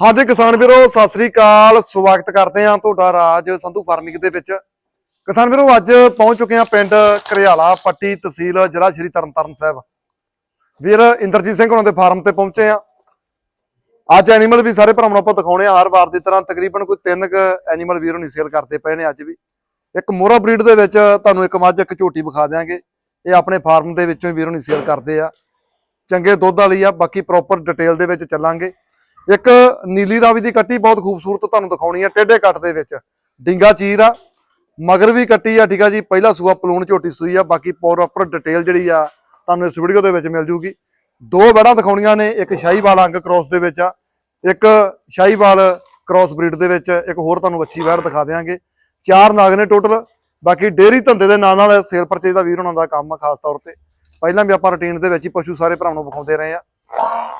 ਹਾਂਜੀ ਕਿਸਾਨ ਵੀਰੋ, ਸਤਿ ਸ੍ਰੀ ਅਕਾਲ। ਸਵਾਗਤ ਕਰਦੇ ਹਾਂ ਤੁਹਾਡਾ ਰਾਜ ਸੰਧੂ ਫਾਰਮਿੰਗ ਦੇ ਵਿੱਚ। ਕਿਸਾਨ ਵੀਰੋ, ਅੱਜ ਪਹੁੰਚ ਚੁੱਕੇ ਹਾਂ ਪਿੰਡ ਘਰਿਆਲਾ ਪੱਟੀ ਤਹਿਸੀਲ, ਜ਼ਿਲ੍ਹਾ ਸ਼੍ਰੀ ਤਰਨਤਾਰਨ ਸਾਹਿਬ। ਵੀਰ ਇੰਦਰਜੀਤ ਸਿੰਘ ਹੁਣਾਂ ਦੇ ਫਾਰਮ ਤੇ ਪਹੁੰਚੇ ਆ ਅੱਜ ਐਨੀਮਲ ਵੀ ਸਾਰੇ ਭਰਾਵਾਂ ਨੂੰ ਆਪਾਂ ਦਿਖਾਉਣੇ ਆ ਹਰ ਵਾਰ ਦੀ ਤਰ੍ਹਾਂ ਤਕਰੀਬਨ ਕੋਈ ਤਿੰਨ ਕ ਐਨੀਮਲ ਵੀਰ ਨਹੀਂ ਸੇਲ ਕਰਦੇ ਪਏ ਨੇ ਅੱਜ ਵੀ। ਇੱਕ ਮੋਰਾ ਬਰੀਡ ਦੇ ਵਿੱਚ ਤੁਹਾਨੂੰ ਇੱਕ ਮੱਝ, ਇੱਕ ਝੋਟੀ ਵਿਖਾ ਦਿਆਂਗੇ। ਇਹ ਆਪਣੇ ਫਾਰਮ ਦੇ ਵਿੱਚੋਂ ਹੀ ਵੀਰ ਹੁਣੀ ਸੇਲ ਕਰਦੇ ਆ। ਚੰਗੇ ਦੁੱਧ ਵਾਲੀ ਆ, ਬਾਕੀ ਪ੍ਰੋਪਰ ਡਿਟੇਲ ਦੇ ਵਿੱਚ ਚੱਲਾਂਗੇ। ਇੱਕ ਨੀਲੀ ਰਾਵੀ ਦੀ ਕੱਟੀ ਬਹੁਤ ਖੂਬਸੂਰਤ ਤੁਹਾਨੂੰ ਦਿਖਾਉਣੀ ਆ, ਟੇਢੇ ਕੱਟ ਦੇ ਵਿੱਚ। ਡਿੰਗਾ ਚੀਰ ਆ, ਮਗਰ ਵੀ ਕੱਟੀ ਆ, ਠੀਕ ਆ ਜੀ। ਪਹਿਲਾ ਸੂਆ ਪਲੂਣ ਝੋਟੀ ਸੂਈ ਆ, ਬਾਕੀ ਪ੍ਰੋਪਰ ਡਿਟੇਲ ਜਿਹੜੀ ਆ, ਤੁਹਾਨੂੰ ਇਸ ਵੀਡੀਓ ਦੇ ਵਿੱਚ ਮਿਲ ਜੂਗੀ। ਦੋ ਬੜਾਂ ਦਿਖਾਉਣੀਆਂ ਨੇ, ਇੱਕ ਸ਼ਾਹੀਵਾਲ ਅੰਗ ਕ੍ਰੋਸ ਦੇ ਵਿੱਚ ਆ, ਇੱਕ ਸ਼ਾਹੀਵਾਲ ਕ੍ਰੋਸ ਬਰੀਡ ਦੇ ਵਿੱਚ, ਇੱਕ ਹੋਰ ਤੁਹਾਨੂੰ ਅੱਛੀ ਵੈੜ ਦਿਖਾ ਦੇਵਾਂਗੇ ਚਾਰ ਨਾਗ ਨੇ ਟੋਟਲ ਬਾਕੀ ਡੇਅਰੀ ਧੰਦੇ ਦੇ ਨਾਲ ਨਾਲ ਸੇਲ ਪਰਚੇਜ ਦਾ ਵੀਰ ਹੋਣਾ ਦਾ ਕੰਮ ਆ ਖਾਸ ਤੌਰ ਤੇ। ਪਹਿਲਾਂ ਵੀ ਆਪਾਂ ਰੁਟੀਨ ਦੇ ਵਿੱਚ ਹੀ ਪਸ਼ੂ ਸਾਰੇ ਭਰਾਵਾਂ ਨੂੰ ਵਿਖਾਉਂਦੇ ਰਹੇ ਆ।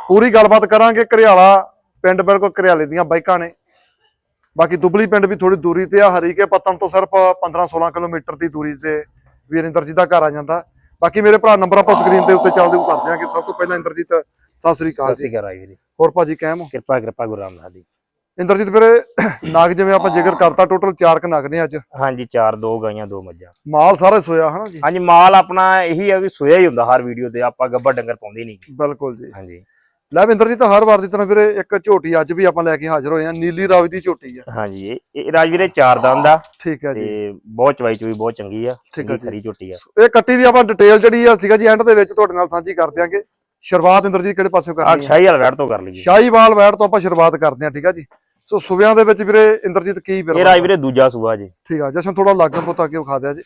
ਪੂਰੀ ਗੱਲਬਾਤ ਕਰਾਂਗੇ, ਘਰਿਆਲਾ ਪਿੰਡ ਬਿਲਕੁਲ ਘਰਿਆਲੇ ਦੀਆਂ ਬਾਈਕਾਂ ਨੇ। ਬਾਕੀ ਦੁਬਲੀ ਪਿੰਡ ਵੀ ਥੋੜੀ ਦੂਰੀ ਤੇ ਆ ਹਰੀਕੇ ਪਤਨ ਤੋਂ ਸਿਰਫ 15-16 ਕਿਲੋਮੀਟਰ ਦੀ ਦੂਰੀ ਤੇ ਵੀਰ ਇੰਦਰਜੀਤ ਦਾ ਘਰ ਆ ਜਾਂਦਾ। ਬਾਕੀ ਮੇਰੇ ਭਰਾ ਨੰਬਰ ਆਪਾਂ ਸਕਰੀਨ ਦੇ ਉੱਤੇ ਚੱਲਦੇ ਹੋ ਕਰਦੇ ਆ ਕਿ ਸਭ ਤੋਂ ਪਹਿਲਾਂ ਇੰਦਰਜੀਤ ਸਤਿ ਸ੍ਰੀ ਅਕਾਲ ਸਤਿ ਜੀ। ਸ਼੍ਰੀ ਅਕਾਲ ਵੀਰੇ ਹੋਰ ਭਾਜੀ ਕਹਿਮ ਕਿਰਪਾ ਕਿਰਪਾ ਗੁਰੂ ਰਾਮਦਾਸ ਦੀ ਇੰਦਰਜੀਤ ਵੀਰੇ ਨਾਗ ਜਿਵੇਂ ਆਪਾਂ ਜ਼ਿਕਰ ਕਰਤਾ ਟੋਟਲ 4 ਕ ਨਗ ਨੇ ਅੱਜ। ਹਾਂਜੀ ਚਾਰ ਦੋ ਗਾਈਆਂ ਦੋ ਮੱਝਾਂ। ਮਾਲ ਸਾਰਾ ਸੋਇਆ ਹਨਾ ਜੀ? ਹਾਂਜੀ ਮਾਲ ਆਪਣਾ ਇਹੀ ਆ ਵੀ ਸੋਇਆ ਹੀ ਹੁੰਦਾ ਹਰ ਵੀਡੀਓ ਤੇ ਆਪਾਂ ਗੱਬਾ ਡੰਗਰ ਪਾਉਂਦੇ ਨਹੀਂ। ਬਿਲਕੁਲ ਜੀ। ਹਾਂਜੀ। ਲੈ ਇੰਦਰਜੀਤ ਹਰ ਵਾਰ ਦੀ ਤਰ੍ਹਾਂ ਵੀਰੇ ਇੱਕ ਝੋਟੀ ਅੱਜ ਵੀ ਆਪਾਂ ਲੈ ਕੇ ਹਾਜ਼ਰ ਹੋਏ ਆ ਨੀਲੀ ਰਾਵੀ ਦੀ ਝੋਟੀ ਆ। ਹਾਂਜੀ ਇਹ- ਇਹ ਰਾਜ ਵੀਰੇ ਚਾਰ ਦੰਦ ਆ ਠੀਕ ਹੈ ਜੀ। ਤੇ ਬਹੁਤ ਚਵਾਈ ਚੁਈ ਬਹੁਤ ਚੰਗੀ ਆ ਠੀਕ ਆ ਜੀ। ਖਰੀ ਝੋਟੀ ਆ। ਇਹ ਕੱਟੀ ਦੀ ਆਪਾਂ ਡਿਟੇਲ ਜਿਹੜੀ ਆ ਸੀਗਾ ਜੀ ਐਂਡ ਦੇ ਵਿੱਚ ਤੁਹਾਡੇ ਨਾਲ ਸਾਂਝੀ ਕਰ ਦਿਆਂਗੇ। ਸ਼ੁਰੂਆਤ ਇੰਦਰਜੀਤ ਕਿਹੜੇ ਪਾਸਿਓਂ ਆ? ਕਰਨੀ ਹੈ ਸ਼ਾਹੀ ਵਾਲ ਵੈੜ ਤੋਂ ਕਰ ਲਈਏ। ਸ਼ਾਹੀਵਾਲ ਵੈੜ ਤੋਂ ਆਪਾਂ ਸ਼ੁਰੂਆਤ ਕਰਦੇ ਹਾਂ ਠੀਕ ਆ ਜੀ। ਸੋ ਸੁਬਿਆਂ ਦੇ ਵਿੱਚ ਵੀਰੇ ਇੰਦਰਜੀਤ ਕੀ ਫਿਰ ਇਹ ਰਾਜ ਵੀਰੇ ਦੂਜਾ ਸੂਆ ਜੀ। ਠੀਕ ਆ ਜਸ਼ਨ ਥੋੜਾ ਲਾਗੇ ਪੁੱਤ ਅੱਗੇ ਵਿਖਾ ਦਿਆ ਜੀ।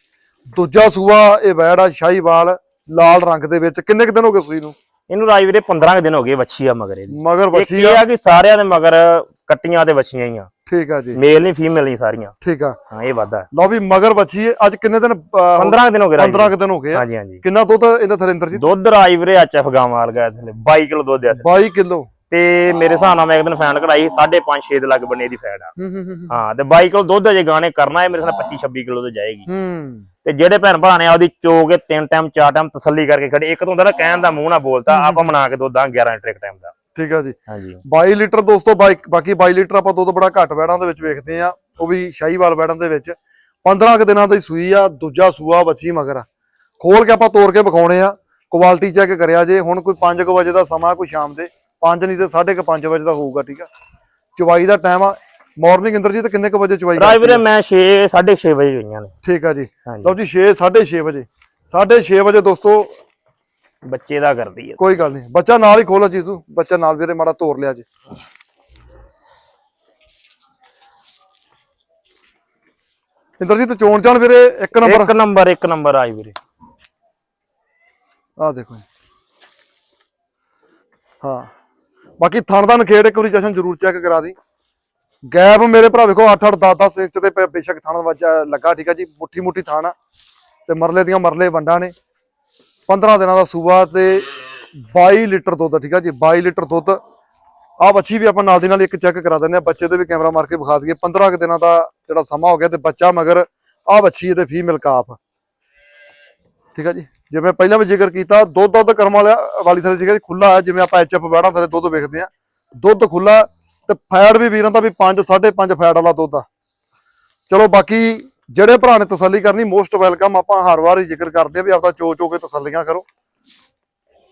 ਦੂਜਾ ਸੂਆ ਇਹ ਵੈੜ ਆ ਸ਼ਾਹੀਵਾਲ ਲਾਲ ਰੰਗ ਦੇ ਵਿੱਚ। ਕਿੰਨੇ ਕੁ ਦਿਨ ਹੋ ਗਏ ਸੂਈ ਨੂੰ? ਇਹਨੂੰ ਰਾਜ ਵੀਰੇ 15 ਕੁ ਦਿਨ ਹੋ ਗਏ ਵੱਛੀ ਆ ਮਗਰ ਇਹਦੀ। ਮਗਰ ਇੱਕ ਬੱਚੀ ਇਹ ਆ? ਆ ਕਿ ਸਾਰਿਆਂ ਦੇ ਮਗਰ ਕੱਟੀਆਂ ਤੇ ਵੱਛੀਆਂ ਹੀ ਆ। ਠੀਕ ਆ ਜੀ। ਮੇਲ ਨਹੀਂ ਫੀਮੇਲ ਨਹੀਂ ਸਾਰੀਆਂ। ਠੀਕ ਆ। ਹਾਂ ਇਹ ਵਾਧਾ ਲਓ ਵੀ ਮਗਰ ਹੈ ਅੱਜ ਕਿੰਨੇ ਦਿਨ 15 ਕੁ ਦਿਨ ਹੋ ਗਏ ਰਾਜ 15 ਕੁ ਦਿਨ ਹੋ ਗਏ ਆ। ਹਾਂਜੀ ਹਾਂਜੀ। ਕਿੰਨਾ ਦੁੱਧ ਇਹਦਾ ਥਲੇ ਇੰਦਰਜੀਤ ਦੁੱਧ ਰਾਜ ਵੀਰੇ ਅੱਜ ਅਫਗਾਂ ਮਾਰ ਗਿਆ ਥਲੇ 22 ਕਿਲੋ ਦੁੱਧ ਆ 22 ਕਿਲੋ। ਤੇ ਮੇਰੇ ਹਿਸਾਬ ਨਾਲ ਮੈਂ ਇੱਕ ਦਿਨ ਫੈਨ ਕਢਾਈ 5.5 6 ਦੇ ਲੱਗ ਬੰਨੇ ਦੀ ਫੈਟ ਆ। ਹੂੰ ਤੇ 22 ਕਿਲੋ ਦੁੱਧ ਅਜੇ ਗਾਣੇ ਕਰਨਾ ਹੈ ਮੇਰੇ ਨਾਲ 25 26 ਕਿਲੋ ਤੇ ਜਾਏਗੀ। ਤੇ ਜਿਹੜੇ ਭੈਣ ਭਰਾ ਨੇ ਆਪਦੀ ਚੋ ਕੇ ਤਿੰਨ ਟਾਈਮ ਚਾਰ ਟਾਈਮ ਤਸੱਲੀ ਕਰਕੇ ਖੜੇ ਇੱਕ ਤੋਂ ਹੁੰਦਾ ਨਾ ਕਹਿਣ ਦਾ ਮੂੰਹ ਨਾ ਬੋਲਤਾ ਆਪਾਂ ਬਣਾ ਕੇ ਦੁੱਧ ਆ 11 ਲੀਟਰ ਇੱਕ ਟਾਈਮ ਦਾ। ਠੀਕ ਆ ਜੀ। ਹਾਂਜੀ। 22 ਲੀਟਰ ਦੋਸਤੋ ਬਾਕੀ 22 ਲੀਟਰ ਆਪਾਂ ਦੁੱਧ ਬੜਾ ਘੱਟ ਵੈੜਾਂ ਦੇ ਵਿੱਚ ਵੇਖਦੇ ਆ ਉਹ ਵੀ ਸ਼ਾਹੀਵਾਲ ਵੈੜਾਂ ਦੇ ਵਿੱਚ। 15 ਕੁ ਦਿਨਾਂ ਦੀ ਸੂਈ ਆ ਦੂਜਾ ਸੂਆ ਬੱਚੀ ਮਗਰ ਆ। ਖੋਲ ਕੇ ਆਪਾਂ ਤੋੜ ਕੇ ਵਿਖਾਉਣੇ ਆ ਕੁਆਲਿਟੀ ਚੈੱਕ ਕਰਿਆ ਜੇ ਹੁਣ ਕੋਈ 5 ਵਜੇ ਦਾ ਸਮਾਂ ਕੋਈ ਸ਼ਾਮ ਦੇ 5 ਨਹੀਂ ਤੇ 5:30 ਵਜੇ ਦਾ ਹੋਊਗਾ ਠੀਕ ਆ। ਚਵਾਈ ਦਾ ਟਾਈਮ ਆ। ਮਾਰਨਿੰਗ ਇੰਦਰਜੀਤ ਕਿੰਨੇ ਕੁ ਵਜੇ ਚਵਾਈ ਰਾਜ ਵੀਰੇ ਆ? ਮੈਂ 6 6:30 ਵਜੇ ਹੋਈਆਂ ਨੇ। ਠੀਕ ਆ ਜੀ। ਲਓ ਜੀ 6 6:30 ਵਜੇ। 6:30 ਵਜੇ ਦੋਸਤੋ ਬੱਚੇ ਦਾ ਕਰਦੀ ਹੈ ਕੋਈ ਗੱਲ ਨਹੀਂ। ਬੱਚਾ ਨਾਲ ਹੀ ਖੋਲੋ ਜੀ ਤੂੰ। ਬੱਚਾ ਨਾਲ ਵੀਰੇ ਮਾੜਾ ਤੋੜ ਲਿਆ ਜੀ। ਇੰਦਰਜੀਤ ਚੋਣ ਚਾਣ ਵੀਰੇ ਇੱਕ ਨੰਬਰ? ਇੱਕ ਨੰਬਰ ਇੱਕ ਨੰਬਰ ਰਾਜ ਵੀਰੇ। ਆਹ ਦੇਖੋ। ਹਾਂ। ਬਾਕੀ ਥਣ ਦਾ ਨਖੇੜ ਇੱਕ ਵਾਰੀ ਜਸ਼ਨ ਜ਼ਰੂਰ ਚੈੱਕ ਕਰਾ ਦੀ। ਗੈਪ ਮੇਰੇ ਭਰਾ ਵੇਖੋ 8 8 10 10 ਇੰਚ ਦੇ ਬੇਸ਼ੱਕ ਥਣ ਵੱਜਾ ਲੱਗਾ, ਠੀਕ ਆ ਜੀ। ਮੁੱਠੀ ਮੁੱਠੀ ਥਣ ਆ। ਤੇ ਮਰਲੇ ਦੀਆਂ ਮਰਲੇ ਵੰਡਾਂ ਨੇ। 15 ਦਿਨਾਂ ਦਾ ਸੂਆ ਤੇ 22 ਲੀਟਰ ਦੁੱਧ, ਠੀਕ ਆ ਜੀ 22 ਲੀਟਰ ਦੁੱਧ। ਆ ਬੱਚੀ ਵੀ ਆਪਾਂ ਨਾਲ ਦੀ ਨਾਲ ਇੱਕ ਚੈੱਕ ਕਰਾ ਦਿੰਦੇ ਆ ਬੱਚੇ ਦੇ ਵੀ ਕੈਮਰਾ ਮਾਰ ਕੇ ਵਿਖਾ ਦਈਏ। 15 ਕੁ ਦਿਨਾਂ ਦਾ ਜਿਹੜਾ ਸਮਾਂ ਹੋ ਗਿਆ ਤੇ ਬੱਚਾ ਮਗਰ ਆ ਬੱਚੀ ਇਹਦੇ ਫੀਮੇਲ ਕਾਫ। ਠੀਕ ਆ ਜੀ। ਜਿਵੇਂ ਪਹਿਲਾਂ ਵੀ ਜ਼ਿਕਰ ਕੀਤਾ, ਦੁੱਧ ਦੁੱਧ ਕਰਮ ਵਾਲਾ ਵਾਲੀ ਥਲੇ ਸੀਗਾ ਖੁੱਲਾ ਹੈ, ਜਿਵੇਂ ਆਪਾਂ ਐਚਐਫ ਬੈੜਾਂ ਥਲੇ ਦੁੱਧ ਵੇਖਦੇ ਆ ਦੁੱਧ ਖੁੱਲਾ ਤੇ ਫੈਟ ਵੀ ਵੀਰਾਂ ਦਾ ਵੀ 5 5.5 ਫੈਟ ਵਾਲਾ ਦੁੱਧ ਆ। ਚਲੋ ਬਾਕੀ ਜਿਹੜੇ ਭਰਾ ਨੇ ਤਸੱਲੀ ਕਰਨੀ, ਮੋਸਟ ਵੈਲਕਮ ਆਪਾਂ ਹਰ ਵਾਰ ਹੀ ਜ਼ਿਕਰ ਕਰਦੇ ਆ ਵੀ ਆਪਦਾ ਚੋ ਚੋ ਕੇ ਤਸੱਲੀਆਂ ਕਰੋ।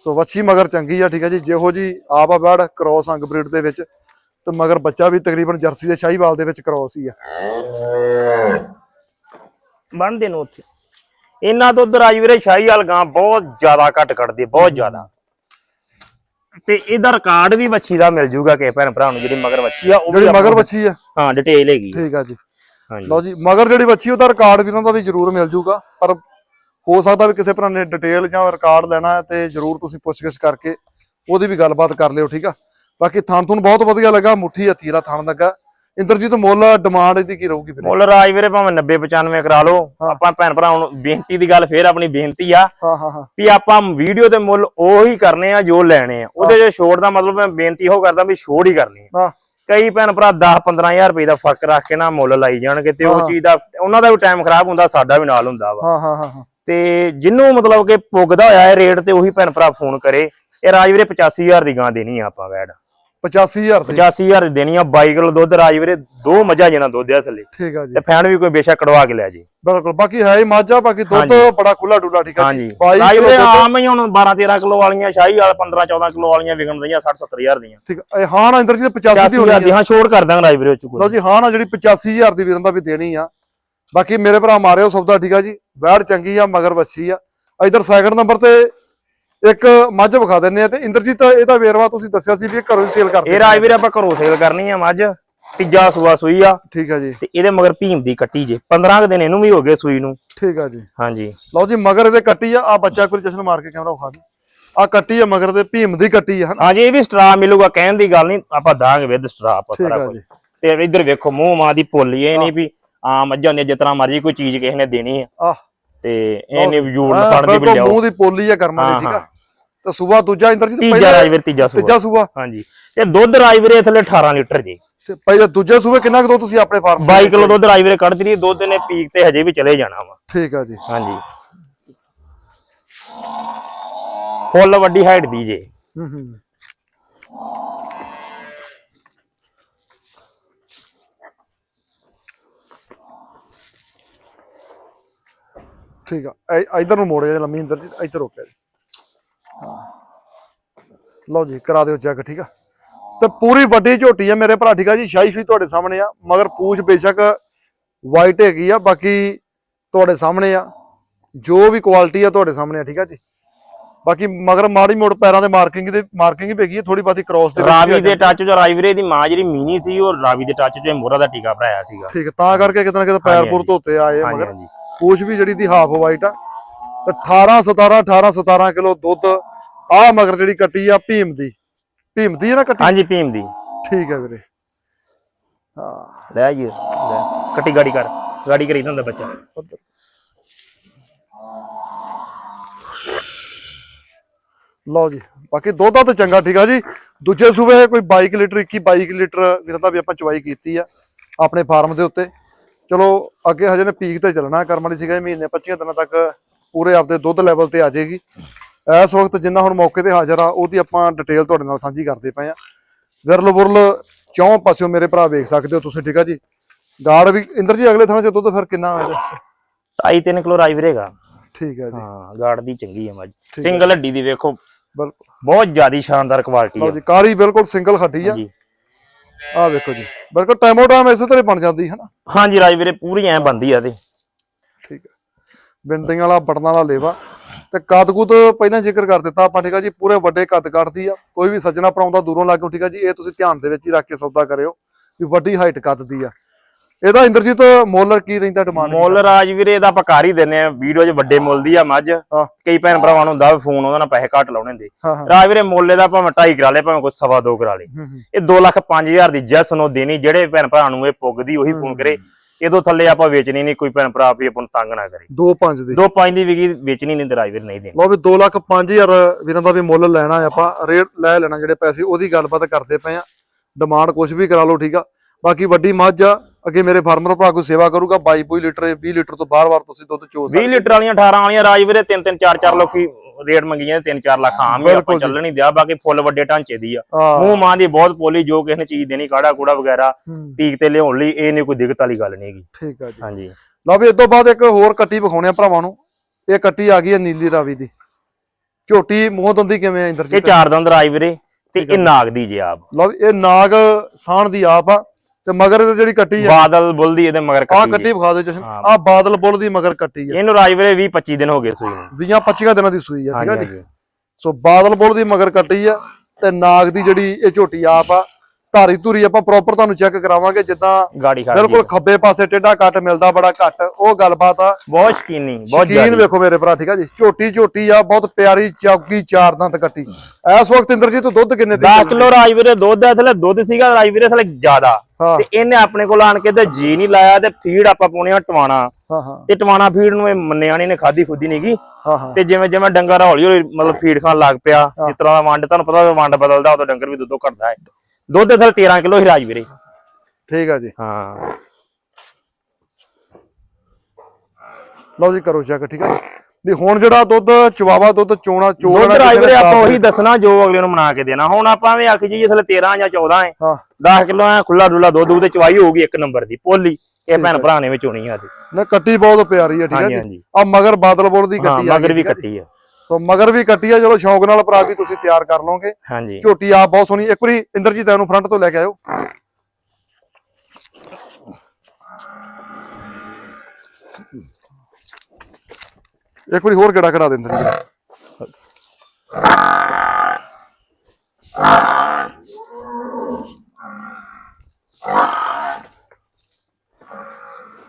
ਸੋ ਵੱਛੀ ਮਗਰ ਚੰਗੀ ਆ, ਠੀਕ ਹੈ ਜੀ, ਜਿਹੋ ਜੀ ਆਪ ਆ ਬੈੜ ਕ੍ਰੋਸ ਅੰਗ ਬਰੀਡ ਦੇ ਵਿੱਚ, ਤੇ ਮਗਰ ਬੱਚਾ ਵੀ ਤਕਰੀਬਨ ਜਰਸੀ ਦੇ ਸ਼ਾਹੀਵਾਲ ਦੇ ਵਿੱਚ ਕ੍ਰੋਸ ਹੀ ਆ। ਬਣਦੇ ਨੂੰ ਉੱਥੇ। ਇਹਨਾਂ ਦੁੱਧ ਰਾਜ ਵੀਰੇ ਸ਼ਾਹੀ ਵਾਲ ਗਾਂ ਬਹੁਤ ਜ਼ਿਆਦਾ ਘੱਟ ਕੱਢਦੀ ਬਹੁਤ ਜ਼ਿਆਦਾ। ਤੇ ਇਹਦਾ ਰਿਕਾਰਡ ਵੀ ਵੱਛੀ ਦਾ ਮਿਲ ਜੂਗਾ ਕਿ ਭੈਣ ਭਰਾ ਨੂੰ ਜਿਹੜੀ ਮਗਰ ਵੱਛੀ ਆ ਉਹ ਜਿਹੜੀ ਮਗਰ ਵੱਛੀ ਆ। ਹਾਂ ਡਿਟੇਲ ਹੈਗੀ ਠੀਕ ਆ ਜੀ। ਹਾਂਜੀ। ਲਓ ਜੀ ਮਗਰ ਜਿਹੜੀ ਬੱਚੀ ਉਹਦਾ ਰਿਕਾਰਡ ਵੀ ਉਹਨਾਂ ਦਾ ਵੀ ਜ਼ਰੂਰ ਮਿਲ ਜੂਗਾ ਪਰ ਹੋ ਸਕਦਾ ਵੀ ਕਿਸੇ ਭਰਾ ਨੇ ਡਿਟੇਲ ਜਾਂ ਰਿਕਾਰਡ ਲੈਣਾ ਹੈ ਤੇ ਜ਼ਰੂਰ ਤੁਸੀਂ ਪੁੱਛਗਿੱਛ ਕਰਕੇ ਉਹਦੀ ਵੀ ਗੱਲਬਾਤ ਕਰ ਲਿਓ ਠੀਕ ਆ? ਬਾਕੀ ਥਣ ਤੁਹਾਨੂੰ ਬਹੁਤ ਵਧੀਆ ਲੱਗਾ ਮੁੱਠੀ ਹੱਥੀ ਦਾ ਥਣ ਲੱਗਾ। ਇੰਦਰਜੀਤ ਮੁੱਲ ਡਿਮਾਂਡ ਇਹਦੀ ਕੀ ਰਹੂਗੀ ਫਿਰ? ਮੁੱਲ ਰਾਜ ਵੀਰੇ ਭਾਵੇਂ 90 95 ਕਰਾ ਲਓ। ਹਾਂ। ਆਪਾਂ ਭੈਣ ਭਰਾਵਾਂ ਨੂੰ ਬੇਨਤੀ ਦੀ ਗੱਲ ਫੇਰ ਆਪਣੀ ਬੇਨਤੀ ਆ ਹਾਂ ਹਾਂ ਹਾਂ। ਵੀ ਆਪਾਂ ਵੀਡੀਓ ਦੇ ਮੁੱਲ ਉਹੀ ਕਰਨੇ ਆ ਜੋ ਲੈਣੇ ਆ। ਉਹਦੇ ਜੇ ਛੋੜ ਦਾ ਮਤਲਬ ਮੈਂ ਬੇਨਤੀ ਇਹੋ ਕਰਦਾ ਵੀ ਛੋੜ ਹੀ ਕਰਨੀ ਆ। ਹਾਂ। ਕਈ ਭੈਣ ਭਰਾ 10 15000 ਰੁਪਏ ਦਾ ਫ਼ਰਕ ਰੱਖ ਕੇ ਨਾ ਮੁੱਲ ਲਾਈ ਜਾਣਗੇ ਤੇ ਉਹ ਹਾਂ। ਚੀਜ਼ ਦਾ ਉਹਨਾਂ ਦਾ ਵੀ ਟਾਈਮ ਖਰਾਬ ਹੁੰਦਾ ਸਾਡਾ ਵੀ ਨਾਲ ਹੁੰਦਾ ਵਾ। ਹਾਂ ਹਾਂ ਹਾਂ ਹਾਂ। ਤੇ ਜਿੰਨੂੰ ਮਤਲਬ ਕਿ ਪੁੱਗਦਾ ਹੋਇਆ ਇਹ ਰੇਟ ਤੇ ਉਹੀ ਭੈਣ ਭਰਾ ਫੋਨ ਕਰੇ। ਇਹ ਰਾਜਵੀਰੇ 85000 ਦੀ ਗਾਂ ਦੇਣੀ ਆ ਆਪਾਂ ਵੈੜ। 85000 ਦੀ। 85000 ਦੀ ਦੇਣੀ ਆ 22 ਕਿਲੋ ਦੁੱਧ ਰਾਜ ਵੀਰੇ ਦੋ ਮੱਝਾਂ ਜਣਾ ਦੁੱਧ ਆ ਥੱਲੇ। ਠੀਕ ਆ ਜੀ। ਤੇ ਫੈਨ ਵੀ ਕੋਈ ਬੇਸ਼ੱਕ ਕਢਵਾ ਕੇ ਲੈ ਜੀ। ਬਿਲਕੁਲ ਬਾਕੀ ਹੈ ਹੀ ਮਾਝਾ ਬਾਕੀ ਦੁੱਧ ਹਾਂਜੀ। ਬੜਾ ਖੁੱਲਾ ਡੁੱਲਾ ਠੀਕ ਆ ਹਾਂਜੀ। ਜੀ 22 ਰਾਜ ਕਿਲੋ ਵੀਰੇ ਦੁੱਧ ਆਮ ਹੀ ਹੁਣ 12 13 ਕਿਲੋ ਵਾਲੀਆਂ ਸ਼ਾਹੀ ਵਾਲ 15 14 ਕਿਲੋ ਵਾਲੀਆਂ ਵਿਕਣ ਦੀਆਂ 60 70000 ਦੀਆਂ। ਠੀਕ ਆ। ਇਹ ਹਾਂ ਨਾ ਇੰਦਰ ਜੀ 85 ਦੀ ਹੋਣੀ 80000 ਦੀ ਆ ਹਾਂ ਛੋੜ ਕਰ ਦਾਂਗੇ ਰਾਜ ਵੀਰੇ ਉਹ ਚ ਲਓ ਕੋਈ ਜੀ ਹਾਂ ਨਾ ਜਿਹੜੀ 85000 ਦੀ ਵੀਰਾਂ ਦਾ ਵੀ ਦੇਣੀ ਆ। ਬਾਕੀ ਮੇਰੇ ਭਰਾ ਮਾਰਿਓ ਸੌਦਾ ਠੀਕ ਆ ਜੀ। ਵੈੜ ਚੰਗੀ ਆ ਮਗਰ ਵੱਛੀ ਆ। ਇਧਰ ਸੈਕਿੰਡ ਨੰਬਰ ਤੇ ਇੱਕ ਮੱਝ ਵਿਖਾ ਦਿੰਨੇ ਆ ਤੇ ਇੰਦਰਜੀਤ ਇਹਦਾ ਵੇਰਵਾ ਤੁਸੀਂ ਦੱਸਿਆ ਸੀ ਵੀ ਇਹ ਘਰੋਂ ਹੀ ਸੇਲ ਕਰਦੇ ਇਹ ਰਾਜ ਵੀਰੇ ਆਪਾਂ ਘਰੋਂ ਸੇਲ ਕਰਨੀ ਆ ਮੱਝ ਤੀਜਾ ਸੂਆ ਸੂਈ ਆ। ਠੀਕ ਆ ਜੀ। ਤੇ ਇਹਦੇ ਮਗਰ ਭੀਮ ਦੀ ਕੱਟੀ ਜੇ। 15 ਕੁ ਦਿਨ ਇਹਨੂੰ ਵੀ ਹੋ ਗਏ ਸੂਈ ਨੂੰ। ਠੀਕ ਆ ਜੀ। ਹਾਂਜੀ। ਲਓ ਜੀ ਮਗਰ ਇਹਦੇ ਕੱਟੀ ਆ। ਆ ਬੱਚਾ ਕੋਈ ਜਸ਼ਨ ਮਾਰ ਕੇ ਕੈਮਰਾ ਵਿਖਾ ਦੇ। ਆ ਕੱਟੀ ਆ ਮਗਰ ਦੇ ਭੀਮ ਦੀ ਕੱਟੀ ਆ ਹਾਂਜੀ ਇਹ ਵੀ ਸਟਰਾ ਮਿਲੂਗਾ ਕਹਿਣ ਦੀ ਗੱਲ ਨਹੀਂ। ਆਪਾਂ ਦਾਂਗੇ ਵਿਦ ਸਟਰਾ ਆਪਾਂ ਸਾਰਾ ਆ ਕੁਝ। ਤੇ ਇੱਧਰ ਵੇਖੋ ਮੂੰਹ ਮਾਂ ਦੀ ਭੁੱਲ ਇਹ ਨਹੀਂ ਵੀ ਆਮ ਮੱਝਾਂ ਦੀ ਜਿਤਨਾ ਮਰਜ਼ੀ ਕੋਈ ਚੀਜ਼ ਕਿਸੇ ਨੇ ਦੇਣੀ ਆ। ਆ ਤੇ ਇਹ ਨਹੀਂ ਵਿਜੂੜ ਹਾਂ, ਫੜ ਦੀ ਵੀ ਲਿਆਓ। ਮੂੰਹ ਦੀ ਪੋਲੀ ਆ ਕਰਮਾਂ ਦੀ ਠੀਕ ਆ। ਤੇ ਸੂਬਾ ਦੂਜਾ ਇੰਦਰਜੀਤ ਤੀਜਾ ਪਹਿਲਾ ਰਾਜਵੀਰ ਤੀਜਾ ਸੂਆ ਤੀਜਾ ਸੂਬਾ। ਹਾਂਜੀ। ਤੇ ਦੁੱਧ ਰਾਜਵੀਰੇ ਥੱਲੇ 18 ਲੀਟਰ ਜੀ। ਤੇ ਪਹਿਲਾ ਦੂਜੇ ਸੂਬੇ ਕਿੰਨਾ ਕੁ ਦੋ ਤੁਸੀਂ ਆਪਣੇ ਫਾਰਮ 22 ਕਿਲੋ ਦੁੱਧ ਰਾਜਵੀਰੇ ਕੱਢਦੀ ਰਹੀ ਦੁੱਧ ਨੇ ਪੀਕ ਤੇ ਹਜੇ ਵੀ ਚਲੇ ਜਾਣਾ ਵਾ। ਠੀਕ ਆ ਜੀ। ਹਾਂਜੀ। ਫੁੱਲ ਵੱਡੀ ਹਾਈਟ ਦੀ ਜੇ। ਹੂੰ ਹੂੰ। ਠੀਕ ਆ। ਇੱਧਰ ਨੂੰ ਮੋੜਿਆ ਲੰਮੀ ਇੰਦਰ ਜੀ ਇੱਧਰ ਰੋਕਿਆ ਜੀ। ਲਓ ਜੀ ਕਰਾ ਦਿਓ ਚੈੱਕ ਠੀਕ ਆ। ਤੇ ਪੂਰੀ ਵੱਡੀ ਝੋਟੀ ਆ ਮੇਰੇ ਭਰਾ ਠੀਕ ਆ ਜੀ ਸ਼ਾਹੀ ਸ਼ੂਈ ਤੁਹਾਡੇ ਸਾਹਮਣੇ ਆ। ਮਗਰ ਪੂਛ ਬੇਸ਼ੱਕ ਵਾਈਟ ਹੈਗੀ ਆ ਬਾਕੀ ਤੁਹਾਡੇ ਸਾਹਮਣੇ ਆ। ਜੋ ਵੀ ਕੁਆਲਿਟੀ ਆ ਤੁਹਾਡੇ ਸਾਹਮਣੇ ਆ ਠੀਕ ਆ ਜੀ। ਬਾਕੀ ਮਗਰ ਮਾੜੀ ਮੋੜ ਪੈਰਾਂ ਦੇ ਮਾਰਕਿੰਗ ਦੇ ਮਾਰਕਿੰਗ ਹੀ ਪੈਗੀ ਹੈ ਥੋੜੀ ਬਾਤੀ ਕ੍ਰਾਸ ਦੇ ਰਾਵੀ ਦੇ। ਟੱਚ ਚ ਰਾਜਵੀਰੇ ਦੀ ਮਾਂ ਜਿਹੜੀ ਮੀਨੀ ਸੀ ਉਹ ਰਾਵੀ ਦੇ ਟੱਚ ਚ ਮੋਰਾ ਦਾ ਟੀਕਾ ਭਰਾਇਆ ਸੀਗਾ। ਠੀਕ ਤਾਂ ਕਰਕੇ ਕਿਤੇ ਨਾ ਕਿਤੇ ਪੈਰ ਪੁਰ ਧੋਤੇ ਆਏ ਮਗਰ। ਹਾਂਜੀ। ਪੂਛ ਵੀ ਜਿਹੜੀ ਦੀ ਹਾਫ ਵਾਈਟ ਆ ਤੇ 18 17 18 17 ਕਿਲੋ ਦੁੱਧ ਆ ਮਗਰ ਜਿਹੜੀ ਕੱਟੀ ਆ ਭੀਮ ਦੀ। ਭੀਮ ਦੀ ਹੈ ਨਾ ਕੱਟੀ? ਹਾਂਜੀ ਭੀਮ ਦੀ। ਠੀਕ ਹੈ ਵੀਰੇ। ਹਾਂ। ਲੈ ਜੀ ਲੈ। ਕੱਟੀ ਗਾੜੀ ਕਰ ਗਾੜੀ ਕਰੀ ਦਿੰਦਾ ਬੱਚਾ। ਉੱਧਰ। ਲਓ ਜੀ ਬਾਕੀ ਦੁੱਧ ਤਾਂ ਚੰਗਾ ਠੀਕ ਆ ਜੀ। ਦੂਜੇ ਸੂਬੇ ਕੋਈ 22 ਲੀਟਰ 21 22 ਲੀਟਰ ਵੀਰਾਂ ਦਾ ਵੀ ਆਪਾਂ ਚਵਾਈ ਕੀਤੀ ਆ ਆਪਣੇ ਫਾਰਮ ਦੇ ਉੱਤੇ। ਚਲੋ ਅੱਗੇ ਹਜੇ ਨੇ ਪੀਕ ਤੇ ਚੱਲਣਾ ਕਰਮ ਵਾਲੀ ਸੀਗਾ ਇਹ ਮਹੀਨੇ 25 ਦਿਨਾਂ ਤੱਕ ਪੂਰੇ ਆਪਦੇ ਦੁੱਧ ਲੈਵਲ ਤੇ ਆ ਜਾਏਗੀ। ਇਸ ਵਕਤ ਜਿੰਨਾ ਹੁਣ ਮੌਕੇ ਤੇ ਹਾਜ਼ਰ ਆ ਉਹਦੀ ਆਪਾਂ ਡਿਟੇਲ ਤੁਹਾਡੇ ਨਾਲ ਸਾਂਝੀ ਕਰਦੇ ਪਏ ਆ। ਵਿਰਲ ਬੁਰਲ ਚੌਂ ਪਾਸਿਓਂ ਮੇਰੇ ਭਰਾ ਵੇਖ ਸਕਦੇ ਹੋ ਤੁਸੀਂ ਠੀਕ ਆ ਜੀ? ਗਾੜ ਵੀ ਇੰਦਰ ਜੀ ਅਗਲੇ ਥਾਂ ਚ ਦੁੱਧ ਫਿਰ ਕਿੰਨਾ ਹੋਏਗਾ ਢਾਈ 3 ਕਿਲੋ ਰਾਜਵੀਰੇਗਾ ਠੀਕ ਹੈ ਜੀ। ਹਾਂ ਗਾੜ ਦੀ ਚੰਗੀ ਹੈ ਮੱਝ। ਸਿੰਗਲ ਹੱਡੀ ਦੀ ਵੇਖੋ ਬਿਲਕੁਲ। ਬਹੁਤ ਜ਼ਿਆਦੀ ਸ਼ਾਨਦਾਰ ਕੁਆਲਿਟੀ ਲਓ ਹੈ ਜੀ ਕਾਰੀ ਬਿਲਕੁਲ ਸਿੰਗਲ ਹੱਡੀ ਆ। ਹਾਂਜੀ ਆ ਵੇਖੋ ਜੀ। ਬਿਲਕੁਲ ਟਾਈਮੋ ਟਾਈਮ ਇਸੇ ਤਰ੍ਹਾਂ ਬਣ ਜਾਂਦੀ ਹੈ ਨਾ ਹਾਂਜੀ ਰਾਜਵੀਰੇ ਪੂਰੀ ਐ ਬੰਦੀ ਆ ਤੇ ਠੀਕ ਹੈ ਬਿੰਦੀਆਂ ਵਾਲਾ ਬਟਨਾਂ ਵਾਲਾ ਲੇਵਾ। ਤੇ ਕੱਦ ਕੁਦ ਪਹਿਲਾਂ ਜ਼ਿਕਰ ਕਰ ਦਿੱਤਾ ਆਪਾਂ ਠੀਕ ਆ ਜੀ? ਪੂਰੇ ਵੱਡੇ ਕੱਦ ਕੱਟਦੀ ਆ। ਕੋਈ ਵੀ ਸੱਜਣਾ ਪਰਾਉਂਦਾ ਦੂਰੋਂ ਲੱਗੋ ਠੀਕ ਆ ਜੀ? ਇਹ ਤੁਸੀਂ ਧਿਆਨ ਦੇ ਵਿੱਚ ਹੀ ਰੱਖ ਕੇ ਸੌਦਾ ਕਰਿਓ ਵੀ ਵੱਡੀ ਹਾਈਟ ਕੱਦ ਦੀ ਆ। ਇਹਦਾ ਇੰਦਰਜੀਤ ਮੁੱਲ ਕੀ ਰਹਿੰਦਾ ਡਿਮਾਂਡ ਮੁੱਲ ਰਾਜਵੀਰੇ ਦਾ ਆਪਾਂ ਕਰ ਹੀ ਦਿੰਨੇ ਆ ਵੀਡੀਓ 'ਚ ਵੱਡੇ ਮੁੱਲ ਦੀ ਆ ਮੱਝ। ਹਾਂ। ਕਈ ਭੈਣ ਭਰਾਵਾਂ ਨੂੰ ਹੁੰਦਾ ਫੋਨ ਉਹਦਾ ਨਾਲ ਪੈਸੇ ਘੱਟ ਲਾਉਣੇ ਹੁੰਦੇ। ਹਾਂ ਹਾਂ। ਰਾਜਵੀਰੇ ਮੁੱਲ ਇਹਦਾ ਭਾਵੇਂ 2.5 ਕਰਾ ਲੇ ਭਾਵੇਂ ਕੋਈ ਸਵਾ ਦੋ ਕਰਾ ਲੇ ਹੂੰ, ਹੂੰ। ਇਹ 2 ਲੱਖ 5000 ਦੀ ਜੈਸ ਨੂੰ ਦੇਣੀ ਜਿਹੜੇ ਭੈਣ ਭਰਾ ਨੂੰ ਇਹ ਪੁੱਗਦੀ ਉਹੀ ਫੋਨ ਕਰੇ। ਇਹਦੋਂ ਥੱਲੇ ਆਪਾਂ ਵੇਚਣੀ ਨਹੀਂ ਕੋਈ ਭੈਣ ਭਰਾ ਵੀ ਆਪਾਂ ਨੂੰ ਤੰਗ ਨਾ ਕਰੇ। ਦੋ ਪੰਜ ਦੀ। ਦੋ ਪੰਜ ਦੀ ਵਿਕੀ ਵੇਚਣੀ ਨਹੀਂ ਤੇ ਰਾਜਵੀਰ ਨਹੀਂ ਦੇਣੀ। ਲਓ ਵੀ 2 ਲੱਖ 5000 ਵੀਰਾਂ ਦਾ ਵੀ ਮੁੱਲ ਲੈਣਾ ਹੈ ਆਪਾਂ ਰੇਟ ਲੈ ਲੈਣਾ ਜਿਹੜੇ ਪੈਸੇ ਉਹਦੀ ਗੱਲਬਾਤ ਕਰਦੇ ਪਏ ਆ ਡਿਮਾਂਡ ਕੁਝ ਵੀ ਕਰਾ ਲਓ ਠੀਕ ਆ। ਬਾਕੀ ਵੱਡੀ ਮੱਝ ਆ ਅੱਗੇ ਮੇਰੇ ਫਾਰਮਰ ਭਰਾ ਕੋਈ ਸੇਵਾ ਕਰੂਗਾ 22 22 ਲੀਟਰ 20 ਲੀਟਰ ਤੋਂ ਬਾਰ-ਬਾਰ ਤੁਸੀਂ ਦੁੱਧ ਚੋ 20 ਲੀਟਰ ਵਾਲੀਆਂ 18 ਵਾਲੀਆਂ ਰਾਜਵੀਰੇ 3 3 4 4 ਲੋਕੀ ਰੇਟ ਮੰਗੀਆਂ 3 4 ਲੱਖ ਆਮ ਹੀ ਆਪਾਂ। ਚੱਲਣ ਹੀ ਦਿਆ ਬਾਕੀ ਫੁੱਲ ਵੱਡੇ ਢਾਂਚੇ ਦੀ ਆ। ਮੂੰਹ ਮਾਂ ਦੀ ਬਹੁਤ ਪੋਲੀ ਜੋ ਕਿਸੇ ਨੇ ਚੀਜ਼ ਦੇਣੀ ਕਾੜਾ ਕੂੜਾ ਵਗੈਰਾ ਪੀਕ ਤੇ ਲਿਆਉਣ ਲਈ ਇਹ ਨਹੀਂ ਕੋਈ ਦਿੱਕਤ ਵਾਲੀ ਗੱਲ ਨਹੀਂਗੀ ਠੀਕ ਆ ਜੀ। ਹਾਂਜੀ। ਲਓ ਵੀ ਇਸ ਤੋਂ ਬਾਅਦ ਇੱਕ ਹੋਰ ਕੱਟੀ ਵਿਖਾਉਣੇ ਆ ਭਰਾਵਾਂ ਨੂੰ। ਇਹ ਕੱਟੀ ਆ ਗਈ ਹੈ ਨੀਲੀ ਰਾਵੀ ਦੀ। ਝੋਟੀ ਮੂੰਹ ਦੰਦੀ ਕਿਵੇਂ ਆ ਇਹ ਇੰਦਰਜੀਤ ਚਾਰ ਦੰਦ ਰਾਜਵੀਰੇ ਤੇ ਇਹ ਨਾਗ ਦੀ ਜੇ ਆਪ। ਲਓ ਵੀ ਇਹ ਨਾਗ ਸਾਣ ਦੀ ਆਪ ਆ। ਤੇ ਮਗਰ ਇਹਦੇ ਜਿਹੜੀ ਕੱਟੀ ਆ। ਬਾਦਲ ਬੁੱਲ ਦੀ ਇਹਦੇ ਮਗਰ ਆ ਕੱਟੀ ਕੱਟੀ। ਵਿਖਾ ਦਿਓ ਜਸ਼ਨ। ਹਾਂ। ਆ ਬਾਦਲ ਬੁੱਲ ਦੀ ਮਗਰ ਕੱਟੀ ਆ। ਇਹਨੂੰ ਰਾਜਵੀਰੇ 20 25 ਦਿਨ ਹੋ ਗਏ ਸੂਈ ਨੂੰ। 20 25 ਦਿਨਾਂ ਦੀ ਸੂਈ ਆ ਠੀਕ ਆ ਜੀ? ਹਾਂਜੀ। ਸੋ ਬਾਦਲ ਬੁੱਲ ਦੀ ਮਗਰ ਕੱਟੀ ਆ ਤੇ ਨਾਗ ਦੀ ਜਿਹੜੀ ਇਹ ਝੋਟੀ ਆਪ ਆ ਧਾਰੀ ਧੂਰੀ ਆਪਾਂ ਪ੍ਰੋਪਰ ਤੁਹਾਨੂੰ ਚੈੱਕ ਕਰਾਵਾਂਗੇ ਜਿੱਦਾਂ ਗਾੜੀ ਖੜ ਬਿਲਕੁਲ ਖੱਬੇ ਪਾਸੇ ਟੇਢਾ ਕੱਟ ਮਿਲਦਾ ਬੜਾ ਘੱਟ। ਉਹ ਗੱਲਬਾਤ ਆ। ਬਹੁਤ ਸ਼ਕੀਨੀ ਬਹੁਤ ਸ਼ਕੀਨ ਜ਼ਿਆਦਾ। ਵੇਖੋ ਮੇਰੇ ਭਰਾ ਠੀਕ ਆ ਜੀ? ਝੋਟੀ ਝੋਟੀ ਆ ਬਹੁਤ ਪਿਆਰੀ ਚੌਕੀ ਚਾਰ ਦੰਦ ਕੱਟੀ। ਇਸ ਵਕਤ ਇੰਦਰਜੀਤ ਦੁੱਧ ਕਿੰਨੇ ਦੀ 10 ਕਿਲੋ ਰਾਜਵੀਰੇ ਦੁੱਧ ਹੈ ਥਲੇ ਦੁੱਧ ਸੀਗਾ ਰਾਜਵੀਰੇ ਥਲੇ ਜ਼ਿਆਦਾ। ਤੇ ਇਹਨੇ ਆਪਣੇ ਕੋਲ ਆਣ ਕੇ ਤੇ ਜੀ ਨਹੀਂ ਲਾਇਆ ਤੇ ਫੀਡ ਆਪਾਂ ਪਾਉਣੇ ਆ ਟਵਾਣਾ। ਹਾਂ ਹਾਂ। ਤੇ ਟਵਾਣਾ ਫੀਡ ਨੂੰ ਇਹ ਮੰਨਿਆ ਨਹੀਂ ਨੇ ਖਾਦੀ ਖੁੱਦੀ ਨਹੀਂਗੀ ਹਾਂ ਹਾਂ। ਤੇ ਜਿਵੇਂ ਜਿਵੇਂ ਡੰਗਰ ਹੌਲੀ ਹੌਲੀ ਮਤਲਬ ਫੀਡ ਖਾਣ ਲੱਗ ਪਿਆ ਜਿਸ ਤਰ੍ਹਾਂ ਦਾ ਵੰਡ ਤੁਹਾਨੂੰ ਪਤਾ ਵੰਡ ਬਦਲਦਾ ਉਦੋਂ ਡੰਗਰ ਵੀ ਦੁੱਧੋਂ ਘਟਦਾ ਹੈ। ਦੁੱਧ ਥਲ 13 ਕਿਲੋ ਹੀ ਰਾਜਵੀਰੇ ਠੀਕ ਆ ਜੀ। ਹਾਂ। ਲਓ ਜੀ ਕਰੋ ਚੈੱਕ ਠੀਕ ਆ ਵੀ ਹੁਣ ਜਿਹੜਾ ਦੁੱਧ ਚਵਾਵਾ ਦੁੱਧ ਚੋਣਾ ਚੋਣਾ ਦੁੱਧ ਕਿਸੇ ਨੇ ਰਾਜਵਰੇ ਆਪਾਂ ਉਹੀ ਦੱਸਣਾ ਜੋ ਅਗਲੇ ਨੂੰ ਬਣਾ ਕੇ ਦੇਣਾ। ਹੁਣ ਆਪਾਂ ਵੀ ਆਖੀ ਜੀ ਥਲੇ 13 ਜਾਂ 14 ਹੈ। ਹਾਂ। 10 ਕਿਲੋ ਐ ਖੁੱਲਾ ਡੁੱਲਾ ਦੁੱਧ ਉਹਦੇ ਚਵਾਈ ਹੋਊਗੀ ਇੱਕ ਨੰਬਰ ਦੀ ਪੋਲੀ। ਇਹ ਭੈਣ ਭਰਾ ਨੇ ਵਿੱਚ ਹੋਣੀ ਆ ਦੀ ਨਾ ਕੱਟੀ ਬਹੁਤ ਪਿਆਰੀ ਹੈ ਠੀਕ ਹੈ ਜੀ। ਆ ਮਗਰ ਬਾਦਲਪੁਰ ਦੀ ਕੱਟੀ ਆ ਮਗਰ ਵੀ। ਕੱਟੀ ਆ। ਸੋ ਮਗਰ ਵੀ ਕੱਟੀ ਆ ਚਲੋ ਸ਼ੌਂਕ ਨਾਲ ਭਰਾ ਵੀ ਤੁਸੀਂ ਤਿਆਰ ਕਰ ਲਓਗੇ। ਹਾਂਜੀ। ਝੋਟੀ ਆ ਬਹੁਤ ਸੋਹਣੀ ਇੱਕ ਵਾਰੀ ਇੰਦਰਜੀਤ ਇਹਨੂੰ ਫਰੰਟ ਤੋਂ ਲੈ ਕੇ ਆਇਓ। ਇੱਕ ਵਾਰੀ ਹੋਰ ਗੇੜਾ ਕਰਾ ਦੇ ਇੰਦਰਜੀਤ।